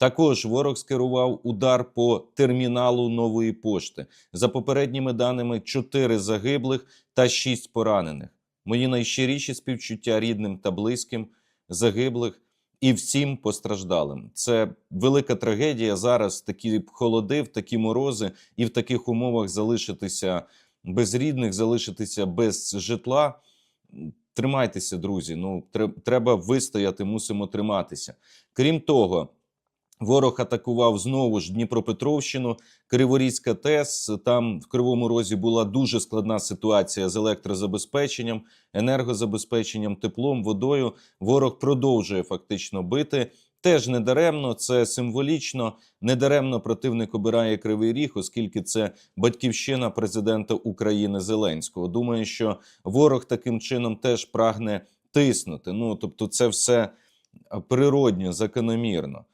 Також ворог скерував удар по терміналу нової пошти. За попередніми даними, 4 загиблих та 6 поранених. Мої найщиріші співчуття рідним та близьким загиблих і всім постраждалим. Це велика трагедія зараз. Такі холоди, в такі морози, і в таких умовах залишитися без рідних, залишитися без житла. Тримайтеся, друзі. Ну треба вистояти, мусимо триматися. Крім того, ворог атакував знову ж Дніпропетровщину, Криворізька ТЕС. Там в Кривому Розі була дуже складна ситуація з електрозабезпеченням, енергозабезпеченням, теплом, водою. Ворог продовжує фактично бити. Теж недаремно, це символічно. Недаремно противник обирає Кривий Ріг, оскільки це батьківщина президента України Зеленського. Думаю, що ворог таким чином теж прагне тиснути. Ну тобто, це все природньо, закономірно.